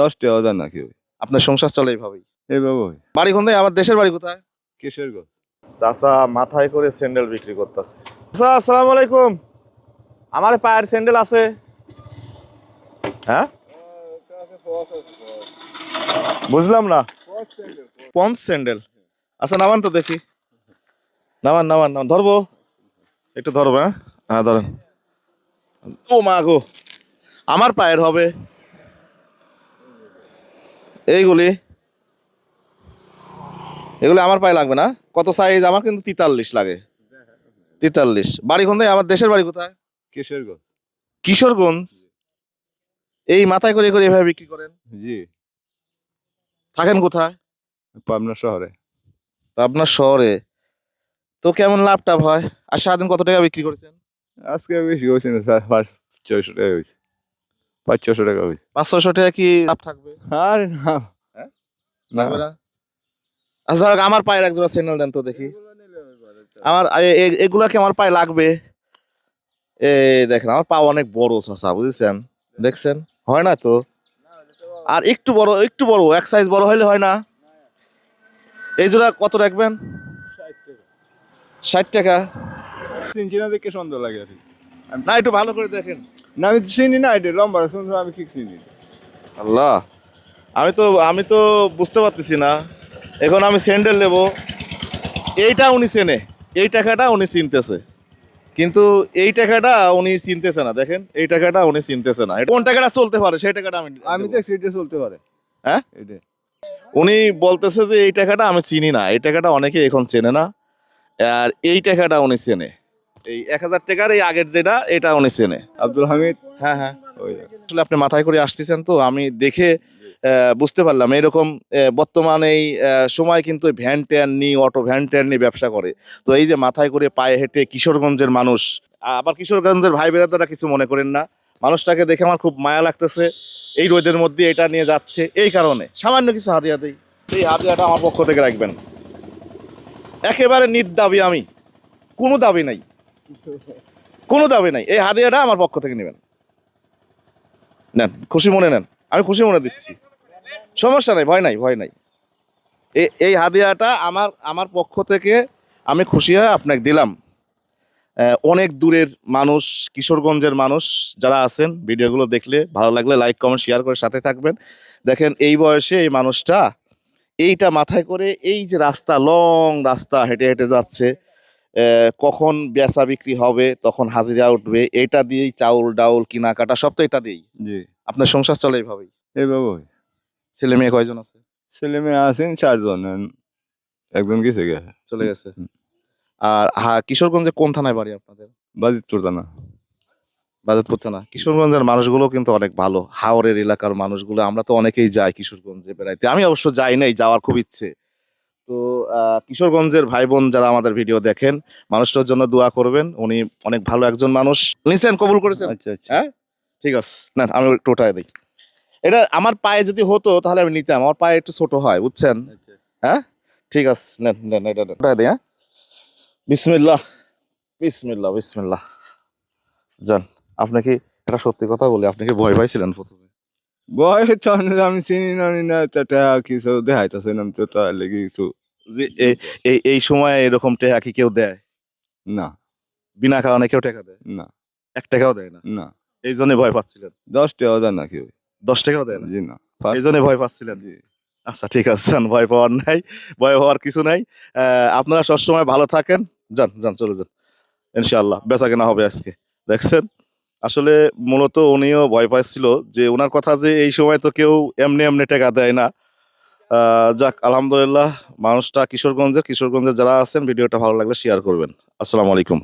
দশ টাকা দেন না কেউ আপনার সংসার চলে এইভাবেই। এইভাবে। বাড়ি কোন আমার দেশের বাড়ি কোথায়? কিসের গো। চাচা মাথায় করে স্যান্ডেল বিক্রি করতেছে। চাচা আসসালামু আলাইকুম। আমার পায়ের স্যান্ডেল আছে। হ্যাঁ? বুঝলাম না। পঞ্চ স্যান্ডেল। আচ্ছা নামান তো দেখি। নামান নামান নামান। ধরবো? একটু ধরবো হ্যাঁ? হ্যাঁ ধরেন। ও মা গো। আমার পায়ের হবে। এইগুলি এগুলো আমার পায়ে লাগবে না। কত সাইজ আমার কিন্তু তেতাল্লিশ লাগে। তেতাল্লিশ। বাড়ি কোথায় আমার দেশের বাড়ি কোথায়? কিসের গো কিশোরগঞ্জ এই মাথায় করে করে এভাবে বিক্রি করেন? জি। থাকেন কোথায়? পাবনা শহরে। আপনার শহরে। তো কেমন লাভ টাভ হয়? আর সারাদিন কত টাকা বিক্রি করেছেন? আজকে বেশি হয়েছে না স্যার। টাকা হয়েছে পাঁচ ছশো টাকা হয়েছে পাঁচ ছশো টাকা কি লাভ থাকবে? আরে না। থাকবে না। আচ্ছা আমার পায়ের একজোড়া স্যান্ডেল দেন তো দেখি। আমার এগুলা কি আমার পায়ে লাগবে? এ দেখেন আমার পা অনেক বড় চাচা বুঝেছেন? দেখছেন? হয় না তো? আর একটু বড় একটু বড় এক সাইজ বড় হইলে হয় না? এই জোড়া কত রাখবেন? ষাট টাকা। চিনছি না দেখে সুন্দর লাগে। আর কি। না একটু ভালো করে দেখেন। না আমি চিনি না এটা লম্বা শুনছো আমি কি চিনি। আল্লাহ আমি তো আমি তো বুঝতে পারতেছি না। এখন আমি স্যান্ডেল নেব। এইটা উনি চেনে এই টাকাটা উনি চিনতেছে। কিন্তু এই টাকাটা উনি চিনতেছে না দেখেন এই টাকাটা উনি চিনতেছে না। কোন টাকাটা চলতে পারে সেই টাকাটা আমি আমি। দেখছি এটা চলতে পারে। হ্যাঁ? এটা। উনি বলতেছে যে এই টাকাটা আমি চিনি না এই টাকাটা অনেকে এখন চেনে না আর এই টাকাটা উনি চেনে। এই এক হাজার টাকার এই আগের যেটা এটা উনি চেনে। আব্দুল হামিদ? হ্যাঁ হ্যাঁ। ওই। আসলে আপনি মাথায় করে আসতেছেন তো আমি দেখে বুঝতে পারলাম এরকম বর্তমানে এই সময় কিন্তু ভ্যান ট্যান নিয়ে অটো ভ্যান ট্যান নিয়ে ব্যবসা করে। তো এই যে মাথায় করে পায়ে হেঁটে কিশোরগঞ্জের মানুষ আবার কিশোরগঞ্জের ভাই বেড়াদারা কিছু মনে করেন না। মানুষটাকে দেখে আমার খুব মায়া লাগতেছে এই রোদের মধ্যে এটা নিয়ে যাচ্ছে এই কারণে। সামান্য কিছু হাতিয়া দেই। এই হাতিয়াটা আমার পক্ষ থেকে রাখবেন। একেবারে নিদ দাবি আমি। কোনো দাবি নাই। কোনো দাবি নাই। এই হাদিয়াটা আমার পক্ষ থেকে নেবেন। নেন, খুশি মনে নেন। আমি খুশি মনে দিচ্ছি। সমস্যা নাই, ভয় নাই ভয় নাই। এই হাদিয়াটা আমার আমার পক্ষ থেকে আমি খুশি হয়ে আপনাকে দিলাম। অনেক দূরের মানুষ, কিশোরগঞ্জের মানুষ যারা আছেন, ভিডিওগুলো দেখলে ভালো লাগলে লাইক, কমেন্ট শেয়ার করে সাথে থাকবেন। দেখেন এই বয়সে এই মানুষটা এইটা মাথায় করে এই যে রাস্তা লং রাস্তা হেঁটে হেঁটে যাচ্ছে কখন বেচা বিক্রি হবে তখন হাজিরা উঠবে এটা দিয়েই চাউল ডাউল কেনাকাটা সব তো এটা দিয়েই। জি। আপনার সংসার চলে এইভাবেই? এইভাবে ছেলে মেয়ে কয়জন আছে? ছেলে মেয়ে আছেন চারজন একজন গেছে গে চলে গেছে। আর হ্যাঁ কিশোরগঞ্জে কোন থানায় বাড়ি আপনাদের? বাজিত করতো না বাজাতপুর থানা। কিশোরগঞ্জের মানুষগুলো কিন্তু অনেক ভালো। হাওড়ের এলাকার মানুষগুলো আমরা তো অনেকেই যাই কিশোরগঞ্জে বেড়াইতে। আমি অবশ্য যাই নাই যাওয়ার খুব ইচ্ছে। তো আহ, কিশোরগঞ্জের ভাই বোন যারা আমাদের ভিডিও দেখেন মানুষটার জন্য দোয়া করবেন। উনি অনেক ভালো একজন মানুষ। নিছেন কবুল করেছেন? আচ্ছা আচ্ছা। হ্যাঁ? ঠিক আছে। না আমি একটু ওটাই দিই। এটা আমার পায়ে যদি হতো তাহলে আমি নিতাম। আমার পায়ে একটু ছোট হয় বুঝছেন? হ্যাঁ? ঠিক আছে নেন নেন এটা ওটাই দিই হ্যাঁ? বিসমিল্লাহ। বিসমিল্লাহ বিসমিল্লাহ। যান আপনি কি একটা সত্যি কথা বলি? আপনি কি ভয় পাইছিলেন প্রথমে? বয় তো আমি চিনি না কিছু দেখাইতেছে না তো তার লেগে কিছু যে এই এই এই সময় এরকম টেকা কি কেউ দেয়? না। বিনা কারণে কেউ টাকা দেয়? না। এক টাকাও দেয় না? না। এই জন্য ভয় পাচ্ছিলেন? দশ টাকা দেন না কেউ। দশ টাকাও দেয় না? জি না। এই জন্য ভয় পাচ্ছিলেন? জি। আচ্ছা ঠিক আছে যান ভয় পাওয়ার নাই ভয় হওয়ার কিছু নাই। আপনারা সবসময় ভালো থাকেন। যান যান চলে যান। ইনশাআল্লাহ বেচা কেনা হবে আজকে। দেখছেন? আসলে মূলত উনিও ভয় পাচ্ছিল যে ওনার কথা যে এই সময় তো কেউ এমনি এমনি টাকা দেয় না। যাক আলহামদুলিল্লাহ মানুষটা কিশোরগঞ্জের কিশোরগঞ্জের যারা আছেন ভিডিওটা ভালো লাগলে শেয়ার করবেন। আসসালামু আলাইকুম।